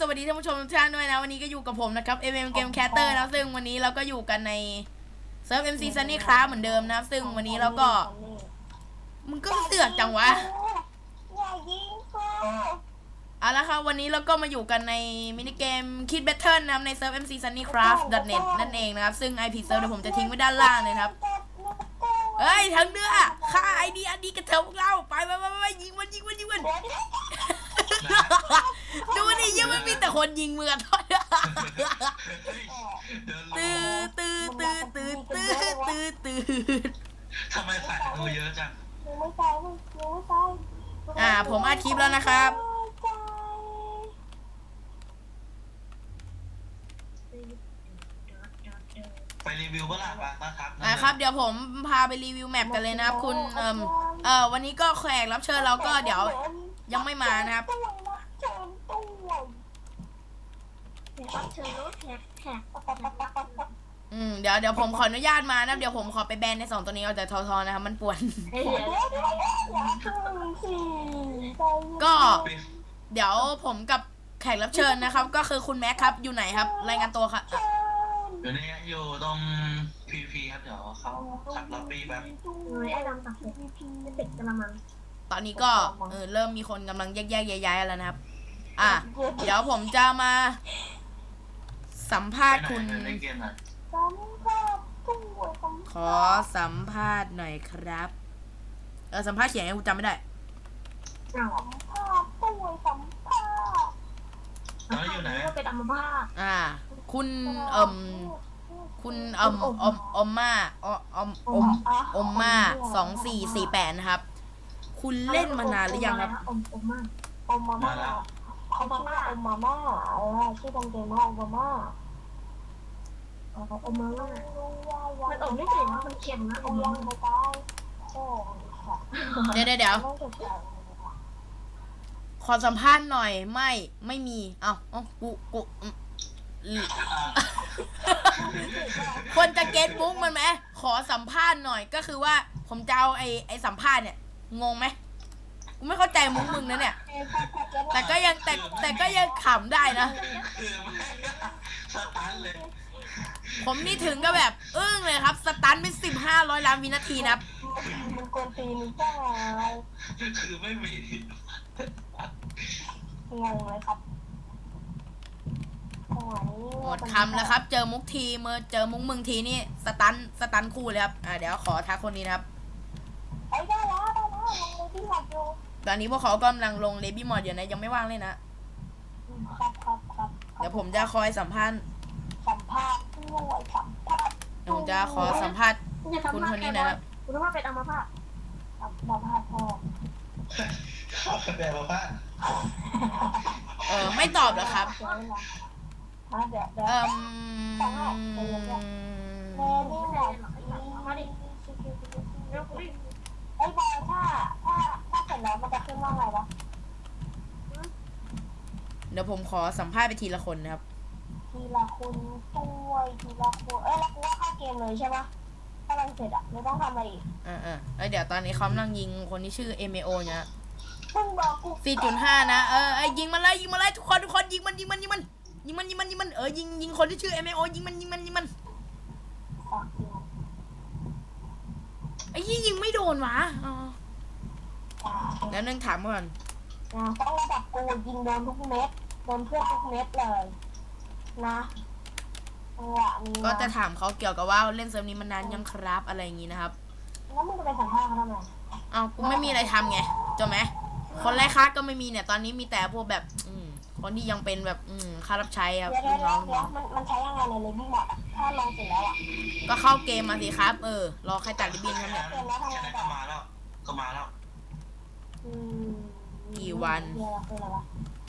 สวัสดีท่านผู้ชมทุกท่านด้วยนะ วันนี้ก็อยู่กับผมนะครับ MM Game Caster นะซึ่งวันนี้เราก็อยู่กันในเซิร์ฟ MC Sunny Craft เหมือนเดิมนะครับซึ่งวันนี้เราก็ มึงก็เสือกจังวะอย่ายิงกูเอาละครับวันนี้เราก็มาอยู่กันในมินิเกม Kid Battle นะครับในเซิร์ฟ MC Sunny Craft net นั่นเองนะครับ ซึ่ง IP เซิร์ฟเดี๋ยวผมจะทิ้งไว้ด้านล่างเลยครับ เฮ้ยทั้งเนื้อค่าไอเดียดีกระเถิบพวกเราไปไปไปไปยิงมันยิงมันยิงมันดูดิยังไม่มีแต่คนยิงมือทอดตื้อตื้อตื้อตื้อตื้อตื้อตื้อทำไมสายธนูเยอะจัง ยังไม่ตายยังไม่ตายอ่า ผมอัดคลิปแล้วนะครับ ไป รีวิวเมื่อไหร่บ้างนะครับอ่าครับ เดี๋ยวผมพาไปรีวิวแมปกันเลยนะครับ คุณเอ่มเอ่อวันนี้ก็แขกรับเชิญเราก็เดี๋ยวยังไม่มานะครับเชิญตัวครับเชิญรถแขกแขกอืมเดี๋ยวเดี๋ยวผมขออนุญาตมานะเดี๋ยวผมขอไปแบนในสองตัวนี้เอาแต่ทอทอนะครับมันป่วน เฮ้ยเดี๋ยวเดี๋ยวเดี๋ยวอย่าพึ่งสิใจเย็นก็เดี๋ยวผมกับแขกรับเชิญนะครับ ก็คือคุณแม็กครับอยู่ไหนครับ รายงานตัวครับเชิญ อยู่นี่อยู่ตรง PVP ครับเดี๋ยวเขาขับล็อบบี้แบบเฮ้ยไอ้ดำตักเสร็จเด็กกระมังตอนนี้ก็เออเริ่มมีคนกำลังแยกแยกๆย้ายๆแล้วนะครับ อะ เดี๋ยวผมจะมา สัมภาษณ์ไปคุณไหนในเกมน่ะสัมภาษณ์ตัวสัมขอสัมภาษณ์หน่อยครับ เออสัมภาษณ์เขียนไงกูจำไม่ได้ อ้าวภาษณ์ตัวสัมภาษณ์แล้วอยู่ไหนก็เป็นอัมพาตอ่า คุณเอ่มคุณเอ่มอมอมมาออมอมอมมาสองสี่สี่แปดนะครับ คุณเล่นมานานหรือยังครับอมอมมากอมมาม่าเขาชื่อว่าอมมาม่าเออชื่อตรงเกมว่าอมมาม่าอ๋ออมมาม่ามันอมไม่เก่งนะมันเค็มนะอมยัมางไม่ตายโอ้ค่ะเดี๋ยวเดี๋ยวเดี๋ยวต้องจบแล้วขอสัมภาษณ์หน่อยไม่ไม่มี เอ้าเอ้ากูกูอืมอืม คนจะเก็ตมุกมันไหมขอสัมภาษณ์หน่อยก็คือว่า ผมจะเอาไอ้ไอ้สัมภาษณ์เนี่ย งงไหมกูไม่เข้าใจมุกมึงนะเนี่ย แต่ก็ยังแต่แต่ก็ยังขำได้นะคือไม่สตันเลยผมนี่ถึงก็แบบอึ้งเลยครับ สตันเป็นสิบห้าร้อยล้านวินาทีนะครับมันกวนตีนจ้าคือไม่มีงงเลยครับโอ้ย หมดคำแล้วครับ เจอมุกทีเมื่อเจอมุกมึงทีนี่สตันสตันคู่เลยครับอ่าเดี๋ยวขอทักคนนี้นะครับไอ้ได้แล้วได้แล้วลงเลยที่หลับอยู่ตอนนี้พวกเขากำลังลงเลบี้มอดอยู่นะยังไม่ว่างเลยนะ ครับครับครับเดี๋ยวผมจะคอยสัมภาษณ์สัมภาษณ์ด้วยสัมภาษณ์เดี๋ยวผมจะขอสัมภาษณ์จะทำคุณมาคนแกนี้บนะอคยรับคุณว่าเป็นอัมพาตสัมภาษณ์พ่อเขาแบบว่า เออไม่ตอบเหรอครับ เดี๋ยวนะเดี๋ยวเดี๋ยวเอ่มเมนี่แหละมาดิเร็วคุยไอ้บอยถ้าถ้าถ้าเสร็จแล้วมันจะขึ้นว่าไงวะเดี๋ยวผมขอสัมภาษณ์ไปทีละคนนะครับ ทีละคุณด้วยทีละคุณเอ้ยแล้วกูว่าเข้าเกมเลยใช่ปะถ้ามันเสร็จอะไม่ต้องทำอะไรอีกอ่าอ่าเอ้ยเดี๋ยวตอนนี้เขากำลังยิงคนที่ชื่อ m อ o เนี่ยมึงบอกกู 4.5 นะ เออไอ้ยยิงมันเลยยิงมันเลยทุกคนทุกคนยิงมันยิงมันยิงมัน ยิงมันยิงมันยิงมันเออยิงยิงคนที่ชื่อ m อ o ยิงมันยิงมันยิงมันฝากจริงไอ้ยี่ยิงไม่โดนวะอ๋อจ้าแล้วนึงถามก่อนต้องระดับกูยิงโดนทุกเม็ดโดนเพื่อนทุกเม็ดเลยนะจังหวะนี้ก็จะถามเขาเกี่ยวกับว่าเล่นเซิร์ฟนี้มานานยังครับอะไรอย่างงี้นะครับแล้วมึงจะไปสัมภาษณ์เขาทำไมเอากูไม่มีอะไรทำไงจบไหมคนไร้ค่าก็ไม่มีเนี่ย ตอนนี้มีแต่พวกแบบ อืม คนที่ยังเป็นแบบอืมค่ารับใช้ครับเดี๋ยวลูเดี๋ยวกน้องลูกน้องเดี๋ยวมันมันใช้ยังไงในเลบี้มอดอะถ้าลงเสร็จแล้วอะก็เข้าเกมมาสิครับ เออ รอใครตัดริบบิ้นครับแค่เนี่ยนั้นแค่นั้นก็มาแล้ว ก็มาแล้ว อืมกี่วันเดี๋ยวเราคืออะไรวะ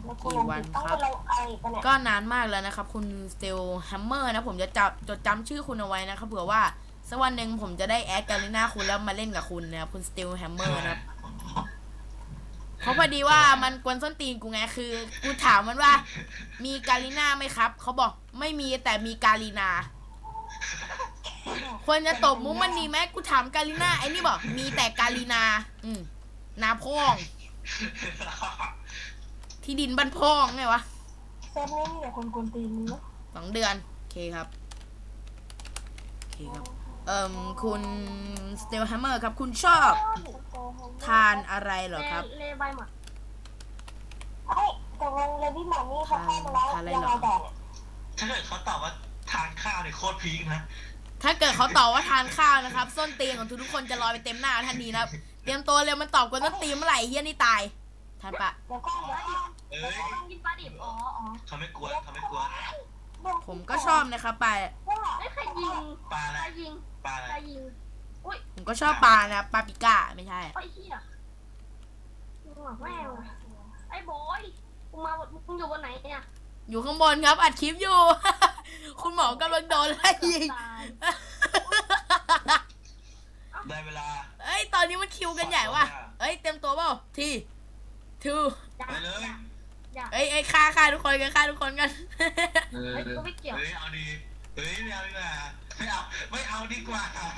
แล้วกี่วันต้องครับ ไปลงอะไรอีกันเนี่ยก็นานมากแล้วนะครับ คุณสเตลแฮมเมอร์นะผมจะจับจดจำชื่อคุณเอาไว้นะครับเผื่อว่าสักวันหนึ่งผมจะได้แอดการิน่าคุณแล้วมาเล่นกับคุณนะครับคุณสเตลแฮมเมอร์นะครับ เพราะพอดีว่ามันกวนส้นตีนกูไงคือ กูถามมันว่า มีกาลิน่าไหมครับ เขาบอกไม่มีแต่มีกาลินาควรจะตบมุกมันดีไหมกูถามกาลิน่าไอ้นี่บอกมีแต่กาลินา อืมนาพ่อง ที่ดินบ้านพ่องไงวะสฟนี้มีแต่คนกวนตีนเนาะสองเดือน โอเคครับ โอเคครับ เอ่มคุณสเตลแฮมเมอร์ครับ คุณชอบทานอะไรเหรอครับ เล่ใบหมดเอ้ยตกลงเลดี้หมอนนี่เขาเข้ามาแล้วทานอะไรยังเหรไงอต่อเนี่ยถ้าเกิดเขาตอบว่าทานข้าวเนี่ยโคตรพีคนะถ้าเกิดเขาตอบว่าทานข้าวนะครับ ส้นตีนของทุกๆคนจะลอยไปเต็มหน้าทันทีนะครับ เตรียมตัวเลยมันตอบกวนส้นตีนเมื่อไหร่เฮียนี่ตายทานปะเดี๋ยวก็เดี๋ยวก็เอ้ยต้องกินปลาดิบ อ๋ออ๋อเขาไม่กลัวเขาไม่กลัว ผมก็ชอบนะครับปลาว่าเอ้ยใครยิงปลาอะไรใครยิงปลาอะไรใครยิงอุ้ยผมก็ชอบปลานะครับปลาปิก้าไม่ใช่ ไอ้เหี้ยมึงหวังแม่งว่ะไอ้บอยมึงมาบนมึงอยู่บนไหนเนี่ยอยู่ข้างบนครับ อัดคลิปอยู่ คุณหมอกำลังโดนไล่ยิงตายได้เวลาเอ้ยตอนนี้มันคิวกันใหญ่ว่ะเอ้ยเต็มตัวเปล่าทีทูอย่าไปเลย อย่าเอ้ยเอ้ยฆ่าฆ่าทุกคนกันฆ่าทุกคนกันเออเฮ้ยกูไม่เกี่ยวเฮ้ยเอาดีเฮ้ยไม่เอาดีกว่าไม่เอาไม่เอาดีกว่าเอ้าเ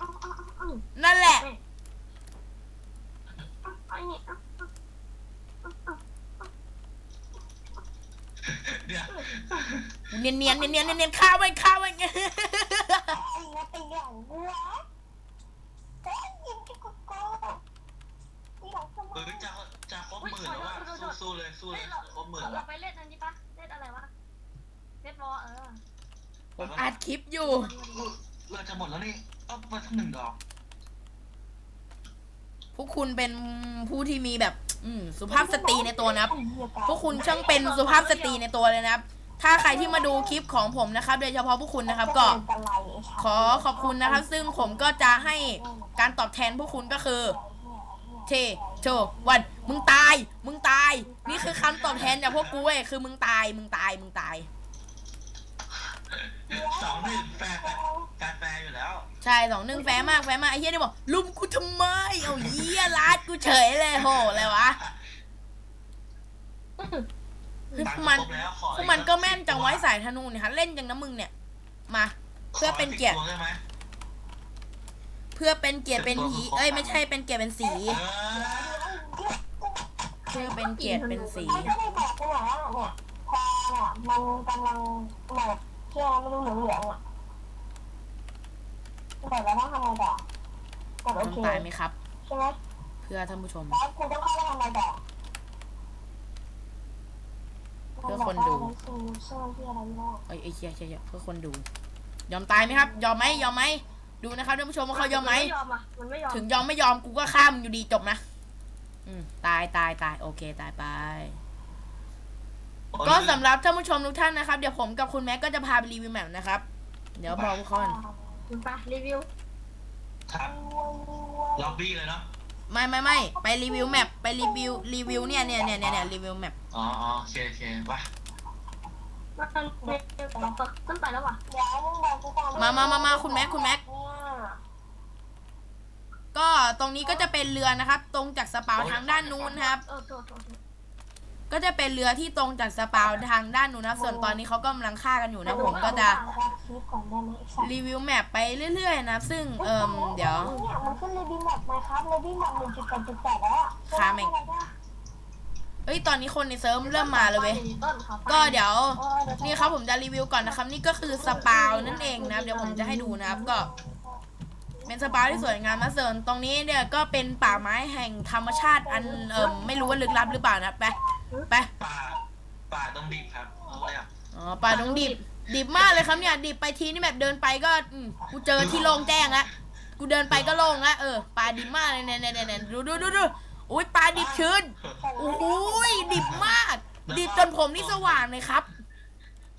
อ้าเอ้าเอ้านั่นแหละเอ้าไอ้นี่เอ้าเอ้าเอ้าเอ้าเดี๋ยวเนียนเนียนเนียนเนียนเนียนฆ่าไว้ฆ่าไว้ไอ้นักตีอย่างวัวแต่ยิงที่กุดกูตีหลังสมอ เฮ้ยจะจะครบหมื่นแล้วว่าสู้สู้ เลยสู้เลยครบหมื่นเราแล้วไปเล่นอันนี้ปะเล่นอะไรวะเล่นวอเออผมอัดคลิปอยู่ เราจะหมดแล้วนี่เอามาทั้งหนึ่งดอกพวกคุณเป็นผู้ที่มีแบบ อืมสุภาพสตรีในตัวนะครับ พวกคุณช่างเป็นสุภาพสตรีในตัวเลยนะครับ ถ้าใครที่มาดูคลิปของผมนะครับ โดยเฉพาะพวกคุณนะครับ ก็ขอขอบคุณนะครับ ซึ่งผมก็จะให้การตอบแทนพวกคุณก็คือเทโชวัน มึงตาย มึงตาย นี่คือคำตอบแทนจากพวกกูเว้ย คือมึงตาย มึงตาย มึงตาย สองหนึ่งแฟร์การแฟร์อยู่แล้ว ใช่สองหนึ่งแฟร์มากแฟร์มากไอ้เหี้ยนี่บอกลุมกูทำไม เอาเหี้ยรัดกูเฉยเลยโหอะไรวะเฮ้ยพวกมันตังค์ครบแล้วขอพวกมันก็แม่นจังไว้สายธนูเนี่ยฮะเล่นจังนะมึงเนี่ย มา เพื่อเป็นเกียรติขอติดตัวได้ไหมเพื่อเป็นเกียรติเป็นหี เอ้ยไม่ใช่เป็นเกียรติเป็นสี เออ เพื่อเป็นเกียรติเป็นสีมันก็ได้บอกไปว่าเนี่ยพอเนี่ยมันกำลังแบบเที่ยวไม่รู้เหลืองเหลืองๆอะแต่แล้วต้องทำไงต่อกดโอต้องเคตายไหมครับ ใช่ไหมเพื่อท่านผู้ชม แล้วคุณต้องเข้าไปทำไงต่อเพื่อคนดูซูเซอร์ที่อะไรไม่ได้เอ้ยเอ้ยเชี่ยเชี่ยเชี่ยเพื่อคนดู ยอมตายไหมครับ ยอมไหมยอมไหมดูนะครับท่านผู้ชมว่าเขายอมไหมนยอมอะมันไม่ยอมถึงยอมไม่ยอมกูก็ฆ่ามึงอยู่ดีจบนะ อืมตายตายตายโอเคตายไป ก็สำหรับท่านผู้ชมทุกท่านนะครับ เดี๋ยวผมกับคุณแม็กก็จะพาไปรีวิวแมปนะครับ เดี๋ยวบอกทุกคนคุณปะรีวิวครับล็อบบี้เลยเนาะไม่ไม่ไม่ไปรีวิวแมปไปรีวิวรีวิวเนี่ยเนี่ยเนี่ยเนี่ยเนี่ยรีวิวแมปอ๋ออ๋อโอเคโอเคไปมันไม่ขึ้นไปแล้วว่ะเดี๋ยวมึงบอกกูก่อนมามามามาคุณแม็กคุณแม็กเนี่ย ก็ตรงนี้ก็จะเป็นเรือนะครับ ตรงจากสปาวทางด้านนู้นนะครับ เออโทษโทษโทษก็จะเป็นเรือที่ตรงจากสปาวทางด้านนู้นนะครับส่วนตอนนี้เขากำลังฆ่ากันอยู่นะผมก็จะรับคลิปก่อนได้ไหมไอ้สัตว์รีวิวแมปไปเรื่อย ๆ นะครับ ซึ่งเอิมเดี๋ยว เนี่ยมันขึ้นเลดี้แมปไหมครับเลดี้แมปหนึ่งจุดแปดจุดแปดแล้วอะค้าแม่งเอ้ยตอนนี้คนในเซิร์ฟเริ่มมาเลยเว้ยต้นขาไปก็เดี๋ยวโอ้ยเดี๋ยว นี่ครับผมจะรีวิวก่อนนะครับ นี่ก็คือสปาวนั่นเองนะครับเดี๋ยวผมจะให้ดูนะครับก็ เป็นสปาที่สวยงามนะเสริมตรงนี้เนี่ยก็เป็นป่าไม้แห่งธรรมชาติอันเอิมไม่รู้ว่าลึกลับหรือเปล่านะไปไปป่าป่าต้องดิบครับเอาไว้อะอ๋อป่าตรงดิบ ดิบมากเลยครับเนี่ย ดิบไปทีนี่แบบเดินไปก็อืมกูเจอที่โล่งแจ้งละกูเดินไปก็โล่งละเออป่าดิบมากเลยเนี่ยเนี่ยเนี่ยเนี่ยดูดูดูดูอุ้ยป่าดิบชื้นโอ้โหยดิบมาก ดิบจนผมนี่สว่างเลยครับ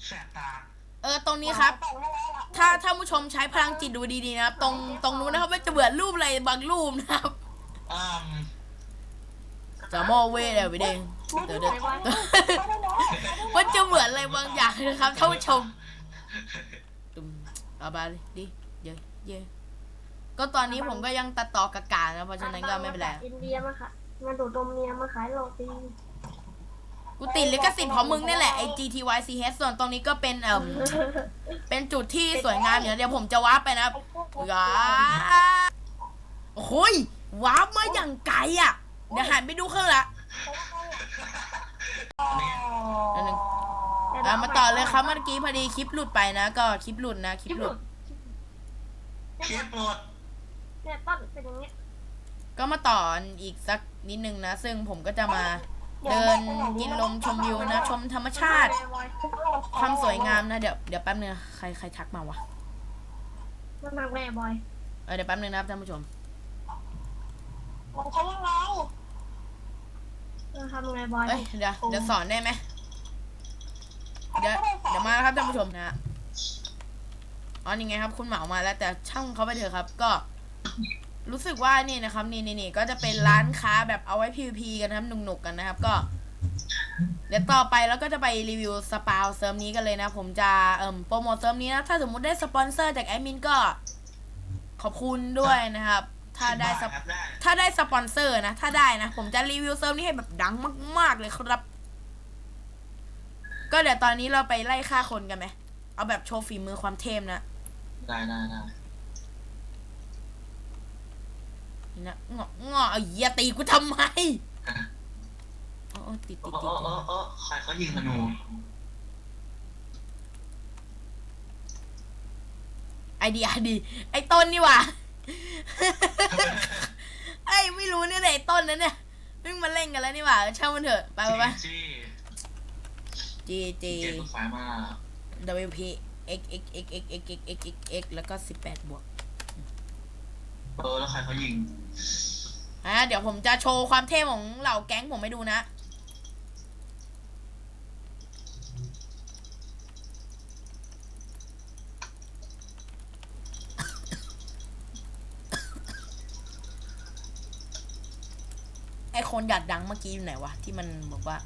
แสบตา เออตรงนี้ครับ ถ้าถ้าผู้ชมใช้พลังจิตดูดีๆนะครับ ตรงตรงนู้นนะครับว่าจะเบื่อรูปอะไรบางรูปนะครับอืมจะโมเวเลยไปเด้งเดี๋ยวเดี๋ยวว่าจะเหมือนอะไรบางอย่างนะครับท่านผู้ชมตุ้มเอาไปเลยดิเยอะเยอะก็ตอนนี้ผมก็ยังตัดต่อกากานะเพราะฉะนั้นก็ไม่เป็นไรอินเดียมาค่ะมาดูดนมเนียมาขายโรตี กูติดลิขสิทธิ์ของมึงนี่แหละไอ้ GTYCH ส่วนตรงนี้ก็เป็นเอ่มเป็นจุดที่สวยงามอยู่นะเดี๋ยวผมจะวาร์ปไปนะครับว้าโอ้ยวาร์ปมาอย่างไกลอะเดี๋ยวหันไปดูข้างหละอันหนึ่งอะมาต่อเลยครับเมื่อกี้พอดีคลิปหลุดไปนะ ก็คลิปหลุดนะคลิคลิปปหหลุลุดดคลิปหลดเนี่ยต้นเป็นอย่างเงี้ยก็มาต่ออีกสักนิดนึงนะ ซึ่งผมก็จะมา เดินกินลมชมวิวนะ ชมธรรมชาติ ความสวยงามนะเดี๋ยวเดี๋ยวแป๊บนึงนะใครใครทักมาวะมันมากแม่บอยเออเดี๋ยวแป๊บนึงนะครับท่านผู้ชมมันใช้ยังไงเออทำยังไงบอยเอ้ยเดี๋ยวเดี๋ยวสอนได้ไหมเดี๋ยวเดี๋ยวมาครับท่านผู้ชมนะอ๋อนี่ไงครับ คุณเหมามาแล้วแต่ช่างเขาไปเถอะครับ ก็ รู้สึกว่านี่นะครับนี่นี่นี่ก็จะเป็นร้านค้าแบบเอาไว้ PVP กันนะครับหนุกๆกันนะครับ ก็ เดี๋ยวต่อไปแล้วก็จะไปรีวิวสปาวเซิร์ฟนี้กันเลยนะ ผมจะเอ่มโปรโมทเซิร์ฟนี้นะ ถ้าสมมุติได้สปอนเซอร์จากแอดมินก็ ขอบคุณด้วยนะครับ ถ้าได้สปครับได้ถ้าได้สปอนเซอร์นะ ถ้าได้นะ ผมจะรีวิวเซิร์ฟนี้ให้แบบดังมาก ๆ เลยครับ ก็เดี๋ยวตอนนี้เราไปไล่ฆ่าคนกันไหมเอาแบบโชว์ฝีมือความเทพนะได้ได้ได้ นี่นะงอเงอเอาเหยียตีกูทำไมโอ้โอ้ติดโอ้ติดโอ้ติดโอ้โอ้ใครเขายิงธนูไอเดียดี ไอต้นนี่หว่า ไอยไม่รู้เนี่ยแหละไอต้นนั้นเนี่ยเพิ่งมาเล่นกันแล้วนี่หว่าช่างมันเถอะไปไปไปจี้ G G เจ็บไฟมาก W P X X X X X X X X X แล้วก็สิบแปดบวก เออ แล้วใครเขายิง อะเดี๋ยวผมจะโชว์ความเท่ของเหล่าแก๊งผมให้ดูนะไอคนอยากดังเมื่อกี้อยู่ไหนวะ ที่มันบอกว่า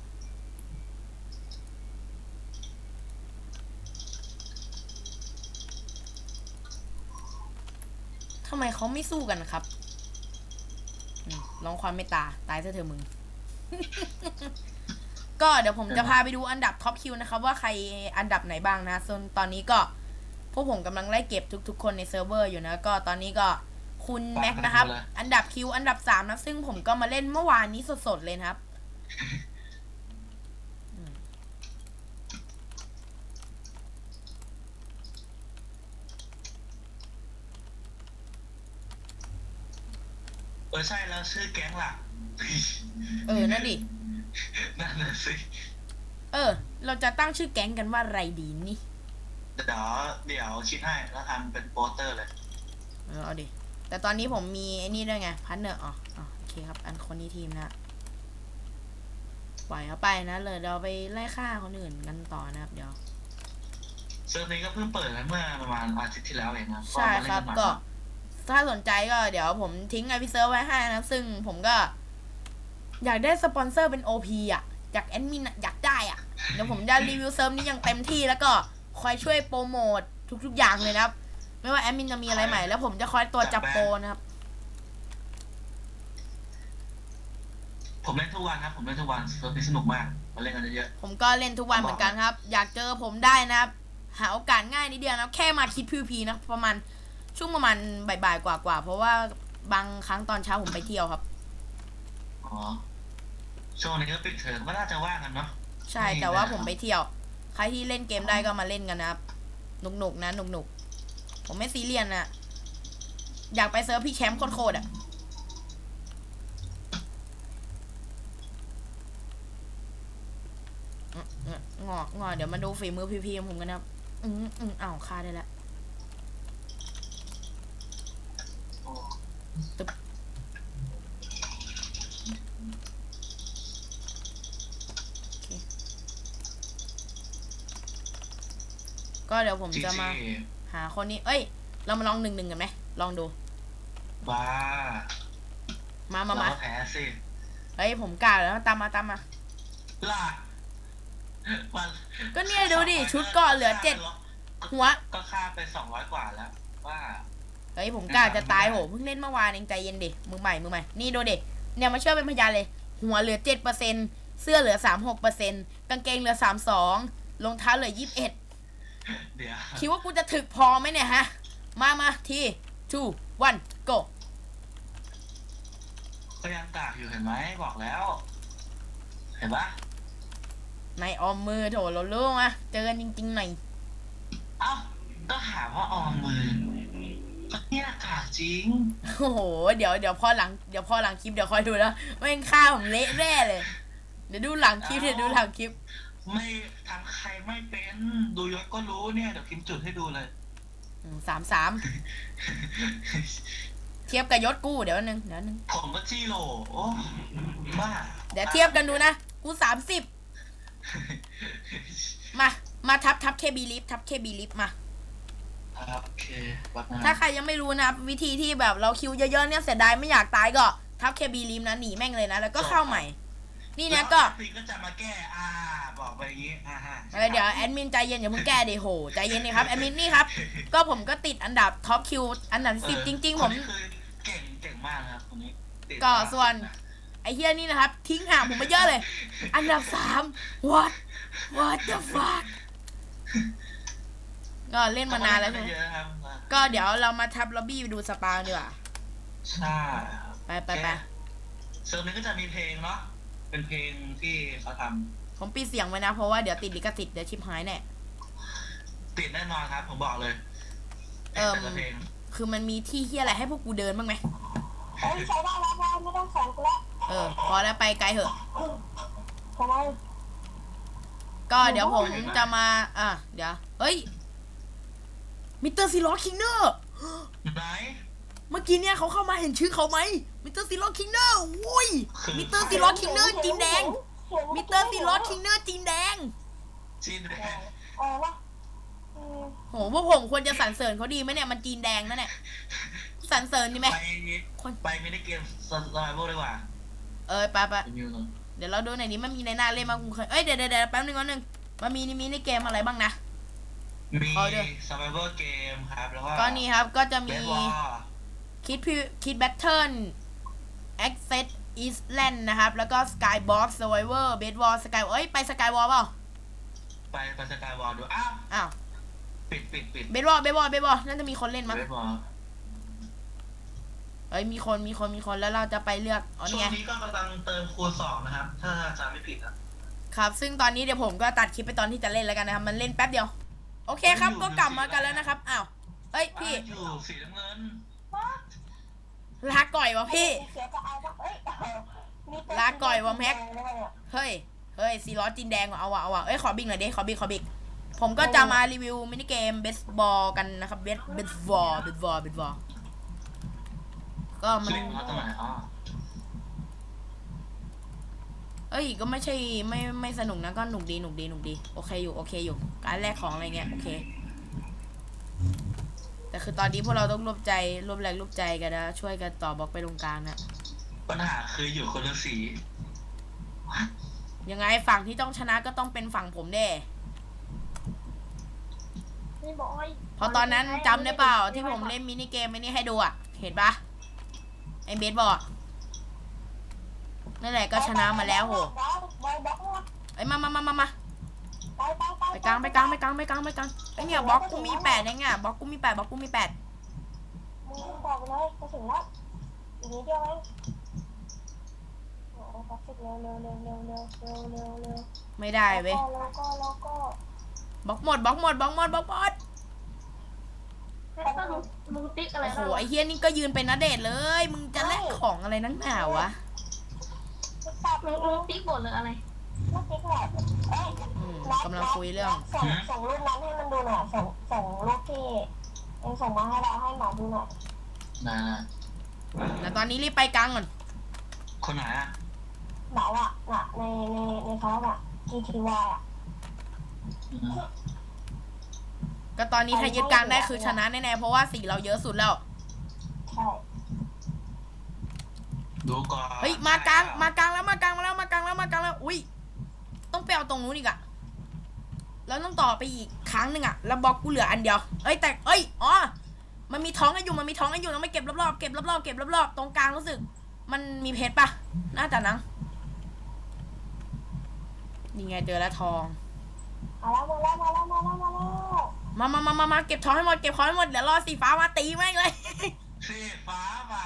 ทำไมเขาไม่สู้กันครับ อืมลองความไม่ตา ตายซะเถอะมึง ก็เดี๋ยวผมจะพาไปดูอันดับท็อปคิวนะครับ ว่าใครอันดับไหนบ้างนะส่วนตอนนี้ก็ พวกผมกำลังไล่เก็บทุก ๆ คนในเซิร์ฟเวอร์อยู่นะ ก็ตอนนี้ก็คุณแม็กนะครับ อันดับคิวอันดับสามนะซึ่งผมก็มาเล่นเมื่อวานนี้สดๆเลยนะครับ เออใช่แล้วชื่อแก๊งหลักเออนั่นดินั่นน่ะสิเออ เราจะตั้งชื่อแก๊งกันว่าอะไรดีนี่เดี๋ยวเดี๋ยวคิดให้แล้วทำเป็นโปสเตอร์เลยเออเอาดิแต่ตอนนี้ผมมีไอ้นี่ด้วยไงพันเนอร์อ๋ออ๋อโอเคครับ อันคนนี้ทีมนะปล่อยเขาไปนะเลยเราไปไล่ฆ่าคนอื่นกันต่อนะครับ เดี๋ยวเซิร์ฟนี้ก็เพิ่งเปิดเมื่อประมาณอาทิตย์ที่แล้วเองนะใช่ครับมาเล่นนก็ ถ้าสนใจก็เดี๋ยวผมทิ้งไอพีเซิร์ฟไว้ให้นะครับซึ่งผมก็ อยากได้สปอนเซอร์เป็น OP อะ อยากแอดมินอะอยากได้อะ เดี๋ยวผมจะรีวิวเซิร์ฟนี้อย่างเต็มที่แล้วก็คอยช่วยโปรโมททุก ๆ อย่างเลยนะครับ ไม่ว่าแอดมินจะมีอะไรใหม่แล้วผมจะคอยตัวจับโปรนะครับ ผมเล่นทุกวันครับ ผมเล่นทุกวันเซิร์ฟนี้สนุกมากมาเล่นกันเยอะผมก็เล่นทุกวันเหมือนกันครับ อยากเจอผมได้นะครับ หาโอกาสง่ายนิดเดียวนะแค่มาคิดพีพีนะประมาณ ช่วงประมาณบ่ายๆกว่าๆเพราะว่าบางครั้งตอนเช้าผมไปเที่ยวครับๆอ๋อ ช่วงนี้ก็ปิดเทอมก็น่าจะว่างกันเนาะ ใช่ไม่แต่ว่านะครับผมไปเที่ยว ใครที่เล่นเกมได้ก็มาเล่นกันนะครับหนุกๆนะหนุกๆผมไม่ซีเรียสนะอยากไปเซิร์ฟพี่แชมป์โคตรๆอะอืมอืมงอกงอเดี๋ยวมาดูฝีมือพีพีของผมกันนะครับ อืมอืมอ้าวฆ่าได้แล้ว โอ้ ก็เดี๋ยวผมจีจะมาจีหาคนนี้ เอ้ย เรามาลองหนึ่งหนึ่งกันไหม ลองดู บ้า มามามาเรแพ้สิ เฮ้ย ผมกล้าแล้ว ตามมาตามมาล่ะมันก็เนี่ยดูดิ ชุดเก่อนเหลือเจ็ดหัว ก็ค่าไปสองร้อยกว่าแล้ว ว่า เฮ้ยผมกล้าจะตายโหเพิ่งเล่นเมื่อวานเองใจเย็นดิมือใหม่มือใหม่นี่ดูดิเนี่ยมาช่วยเป็นพยานเลย หัวเหลือเจ็ดเปอร์เซ็นเสื้อเหลือสามหกเปอร์เซ็นกางเกงเหลือสามสองรองเท้าเหลือยี่สิบเอ็ดเดี๋ยวคิดว่ากูจะถึกพอไหมเนี่ยฮะ มามาที two one go ก็ยังกากอยู่เห็นไหมบอกแล้ว เห็นปะในออมมือโถเราลูกอะเจอกันจริงๆหน่อยเอ้าก็หาว่าออมมือก็ เนี่ยกากจริง โอ้โห เดี๋ยวเดี๋ยวพอหลังเดี๋ยวพอหลังคลิปเดี๋ยวคอยดูนะแม่งฆ่าผมเละแน่เลย เดี๋ยวดูหลังคลิปเดี๋ยวดูหลังคลิป ไม่ทำใครไม่เป็นดูยศก็รู้เนี่ยเดี๋ยวพิมพ์จุดให้ดูเลยสามสามเทียบกับยศกูเดี๋ยวนึงเดี๋ยวนึงผมก็จีโร่โอ้บ้าเดี๋ยวเทียบกันดูนะ กูสามสิบมา มาทับทับเคบีลิฟทับเคบีลิฟมา ครับโอเคบักนะถ้าใครยังไม่รู้นะครับวิธีที่แบบเราคิวเยอะๆเนี่ยเสียดายไม่อยากตายก็ทับเคบีลิฟนะหนีแม่งเลยนะแล้วก็เข้าใหม่ นี่นะก็ปีก็จะมาแก้อ่าบอกไปอย่างงี้อ่าฮะเออเดี๋ยวแอดมินใจเย็นอย่าเพิ่งแก้ดิโหใจเย็นนี่ครับแอดมินนี่ครับ ก็ผมก็ติดอันดับท็อปคิวอันดับสิบจริง ๆผมคนนี้คือเก่งเก่งมากนะครับคนนี้ติดก็ส่วน ไอ้เฮียนี่นะครับ ทิ้งห่างผมไปเยอะเลย อันดับสาม what what the fuck ก็เล่นมานานแล้วใช่ไหมเยอะครับก็เดี๋ยวเรามาทับล็อบบี้ไปดูสปาดีกว่าใช่ครับไปไปไปเซิร์ฟนี้ก็จะมีเพลงเนาะเป็นเพลงที่เขาทผมปิดเสียงไว้นะ เพราะว่าเดี๋ยวติดลิขสิทธิ์เดี๋ยวชิปหายแน่ำติดแน่นอนครับ ผมบอกเลยเอิ่มแต่ละเพลงคือมันมีที่เฮียอะไรให้พวกกูเดินบ้างไหมเอ้ยใช้ได้แล้วพอไม่ต้องสอนกูแล้วเออ พอแล้วไปไกลเหอะทำไมก็เดี๋ยวผมจะมา อะ เดี๋ยว เฮ้ย มิสเตอร์ซีโร่คิงเนอร์ไหน เมื่อกี้เนี่ยเขาเข้ามาเห็นชื่อเขาไหมมิสเตอร์ซีโร่คิงเนอร์อุ้ยมิสเตอร์ซีโร่คิงเนอร์จีนแดงมิสเตอร์ซีโร่คิงเนอร์จีนแดงจีนแดงเออวะอืมโหพวกผมควรจะสรรเสริญเขาดีไหมเนี่ยมันจีนแดงนะเนี่ยสรรเสริญดีไหม ไปคน ไปไม่ได้เกมสไลเวอร์ดีกว่าเออไปไปรีวิวหน่อยเดี๋ยวเราดูหน่อยนี้มันมีในหน้าเล่นมางกูเคยเอ้ยเดี๋ยวเดี๋ยวเดี๋ยวแป๊บนึงก่อนนึงมันมีนี่มีในเกมอะไรบ้างนะ มี เอาด้วยสไลเวอร์เกมครับ แล้วก็ก็นี่ครับก็จะเบมีสบอลคิดพิคิดแบทเทิล Access Eastland นะครับ แล้วก็ Skybox Survivor b a s e b a l l Sky เอ้ย ไป Skywall เปล่าไปไปสกายวอลดู อ้าว อ้าว ปิดปิดปิดเบสบอลเบสบอลเบสบอลน่าจะมีคนเล่นมั้งเบสบอลเอ้ย มีคนมีคนมีคนแล้วเราจะไปเลือกอ๋อช่เนี่วยงนี้ก็กำลังเติมคูณสองนะครับ ถ้าจำไม่ผิดนะครับ ซึ่งตอนนี้เดี๋ยวผมก็ตัดคลิปไปตอนที่จะเล่นแล้วกันนะครับ มันเล่นแป๊บเดียว โอเคครับก็กลับมากันแล้วนะครับอ้าวเฮ้ยพี่อะอยู่สีน้ำเงินลาก่อยวะพี่เสียก็เอาวะเอ้ยเออมีตัวลาก่อยวะแม็กแดงด้วยเนี่ยเฮ้ยเฮ้ยซีล้อจีนแดงว่ะเอาว่ะเอาว่ะเอ้ยขอบิ๊กหน่อยดิขอบิ๊กขอบิ๊กผมก็จะมารีวิวมินิเกมเบสบอลกันนะครับเบสเบสบอลเบสบอลเบสบอลก็มัน เล่นมาตรงไหนอ๋อเอ้ย ก็ไม่ใช่ไม่ไม่สนุกนะก็หนุกดีหนุกดีหนุกดีโอเคอยู่โอเคอยู่ การแลกของอะไรเงี้ยโอเค แต่คือตอนนี้พวกเราต้องรวบใจรวบแรงรวบใจกันนะช่วยกันต่อบล็อกไปตรงกลางนะปัญหาคืออยู่คนละสียังไงฝั่งที่ต้องชนะก็ต้องเป็นฝั่งผมเด้นี่บอยเพราะตอนนั้นจำได้เปล่าที่ผมเล่นมินิเกมไอ้นี่ให้ดูอะ เห็นปะไอ้เบสบอล นั่นแหละก็ชนะมาแล้วโหไอ้มามามามามาไปกลางไปกลางไปกลางไปกลางไปกลางไอ้เนี่ยบล็อกกูมีแปดเองอะบล็อกกูมีแปดบล็อกกูมีแปดไม่ได้เว้ยบล็อกหมดบล็อกหมดบล็อกหมดบล็อกหมดโอ้โหไอ้เฮียนี่ก็ยืนเป็นนัดเดทเลย มึงจะแลกของอะไรนังหนาวะ ติ๊กบมึงมึงติ๊กบทหรืออะไรไม่ติ๊กแหละเอ้ยอืมกำลังคุยเรื่อง ส่งส่งรูปนั้นให้มันดูหน่อยส่งส่งรูปที่เองส่งมาให้เราให้หมอดูหน่อยนะแต่ตอนนี้รีบไปกลางก่อน คนไหนอะหมออะน่ะในในในเขาอะ GTY อะอืมก็ตอนนี้ถ้ายึดกลางได้คือชนะแน่ๆ เพราะว่าสีเราเยอะสุดแล้ว ใช่ ดูก่อนเฮ้ยมากลางมากลางแล้วมากลางมาแล้วมากลางแล้วมากลางแล้วอุ้ยต้องไปเอาตรงนู้นอีกอะแล้วต้องต่อไปอีกครั้งหนึ่งอะแล้วบล็อกกูเหลืออันเดียวเอ้ยแต่เอ้ยอ๋อมันมีท้องให้อยู่มันมีท้องให้อยู่ต้องไปเก็บรอบๆเก็บรอบๆเก็บรอบๆตรงกลางรู้สึก มันมีเพชรปะน่าจะนังนี่ไงเจอแล้วทองมาแล้วมาแล้วมาแล้วมาแล้วมาแล้วมามามามามาเก็บท้องให้หมดเก็บท้องให้หมดเดี๋ยวรอสีฟ้ามาตีแม่งเลยสีฟ้ามา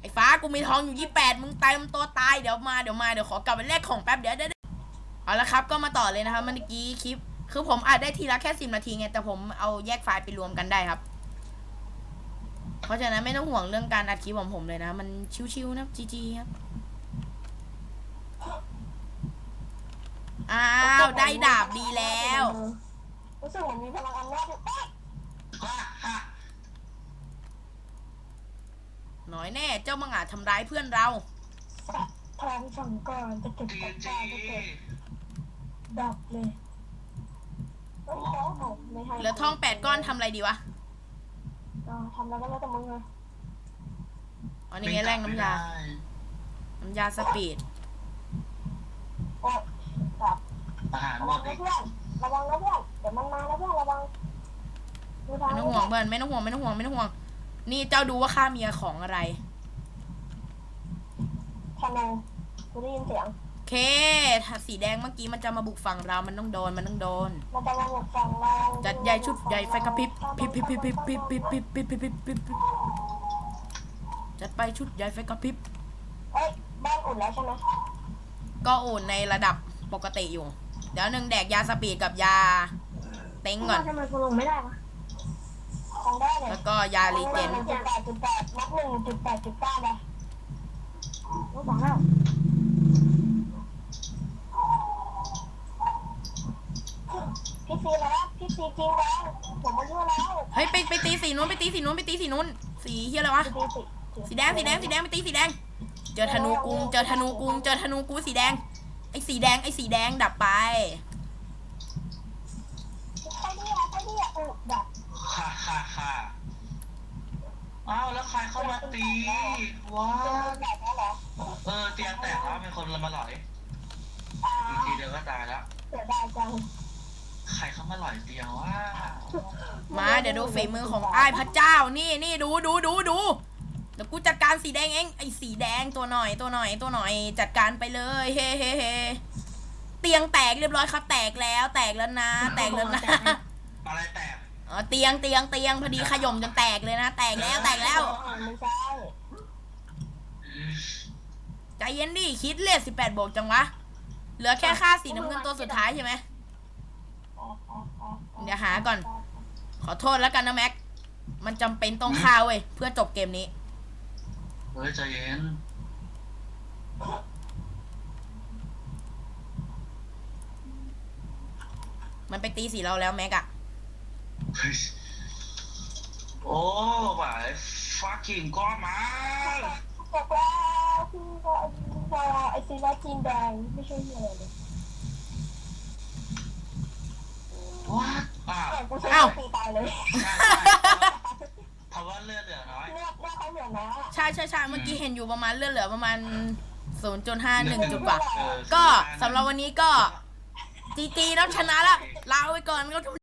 ไอ้ฟ้ากูมีทองอยู่ยี่แปดมึงตายมึงตัวตายเดี๋ยวมาเดี๋ยวมาเดี๋ยวขอกลับไปแลกของแป๊บเดี๋ยวเดี๋ยวเอาละครับก็มาต่อเลยนะครับเมื่อกี้คลิป คือผมอัดได้ทีละแค่สิบนาทีไงแต่ผมเอาแยกไฟล์ไปรวมกันได้ครับ เพราะฉะนั้นไม่ต้องห่วงเรื่องการอัดคลิปของผมเลยนะ มันชิวๆนะจีจีครับอ้าวได้ดาบดีแล้วรู้สึกเหมือนมีพลังอำนาจอยู่เอ๊ะ ว่าฮะ น้อยแน่เจ้ามังอาจทำร้ายเพื่อนเราสัตว์ทางฝั่งก่อนจะเก็บจีกับจีตาจะเก็บดับเลยเฮ้ยเขาเอาไม่ให้เหลือทองแปดก้อนทำอะไรดีวะอ่าทำแล้วก็แล้วแต่มึงเลยอ๋อนี่ไงแร่งน้ำยาไม่ได้น้ำยาสปีดโอ๊ยดับอาหารระหมวังดนะอีกเพื่อนระวังนะเพื่อนเดี๋ยวมันมาแล้วเพื่อนระวังดูทางไม่ต้องห่วงเพื่อนไม่ต้องห่วงไม่ต้องห่วงไม่ต้องห่วง นี่เจ้าดูว่าข้ามีของอะไรแทนงกูได้ยินเสียงโอเคถ้าสีแดงเมื่อกี้มันจะมาบุกฝั่งเรา มันต้องโดน มันต้องโดน มันจะมาหมดฝั่งเราจัดใหญ่ชุดใหญ่ไฟกระพริบพริบพริบพริบพริบพริบพริบพริบพริบพริบพริบพริบพริบจัดไปชุดใหญ่ไฟกระพริบเอ้ยบ้านอุ่นแล้วใช่ไหมก็โอนในระดับปกติอยู่ เดี๋ยวหนึ่งแดกยาสปีดกับยาเต็งก่อนทำไมกูลงไม่ได้วะทาง ได้เลยแล้วก็ยารีเจนจุดแปดจุดแปดนับหนึ่งจุดแปดจุดเก้าเลยกูบอกแล้วพี่ซีแล้วพี่ซีจริงแล้วผมมาเยอะแล้วเฮ้ยไปไปตีสีนู้นไปตีสีนู้นไปตีสีนู้นสีเฮียอะไรวะสีแดงสีแดงสีแดงไปตีสีแดง เจอธนูกุงเจอธนูกุงเจอธนูกูสีแดงไอ้สีแดงไอ้สีแดงดับไปใครเนี่ยใครเนี่ยอุดับ ค่ะค่ะค่ะอ้าวแล้วใครเข้ามาตีว้าแบบนี้เหรอเออเตียงแตกแล้วมีคนมาหลอยอ่าอีกทีเดียวก็ตายแล้วเสียดายจังใครเข้ามาหลอยเตียงวะมาเดี๋ยวดูฝีมือของอ้ายพระเจ้า นี่นี่ดูดูดูดูเดี๋ยวกูจัดการสีแดงเองไอ้สีแดงตัวหน่อยตัวหน่อยตัวหน่อย จัดการไปเลยเฮ้เฮ้เฮ้เตียงแตกเรียบร้อยครับ แตกแล้ว แตกแล้วนะ แตกแล้วนะ อะไรแตก อ๋อเตียงเตียงเตียงพอดีขย่มจนแตกเลยนะ แตกแล้วแตกแล้วไม่ใช่ใจเย็นดิคิดเลขสิบแปดบวกจังวะ เหลือแค่ค่าสีน้ำเงินตัวสุดท้ายใช่ไหมเดี๋ยวหาก่อน ขอโทษแล้วกันนะแม็ก มันจำเป็นต้องฆ่าเว้ยเพื่อจบเกมนี้ เฮ้ยใจเย็นมันไปตีสีเราแล้วแม็กอะ เฮ้ยโอ้บ่าย fucking ก้อนมาบอกแล้วพี่ก็ว่าไอซีนาจีนแดงไม่ใช่เหี้ยเลยวัดอ้าวแต่กูใช้ตีตายเลยใช่ใช่เพราะว่าเลือดเหลือน้อยเลือดเลือดเขาเหลือน้อยอะใช่ใช่ใช่เมื่อกี้เห็นอยู่ประมาณเลือดเหลือประมาณศูนย์จุดห้าหนึ่งจุดกว่าเออก็สำหรับวันนี้ก็จีจีนับชนะแล้วลาไปก่อนครับ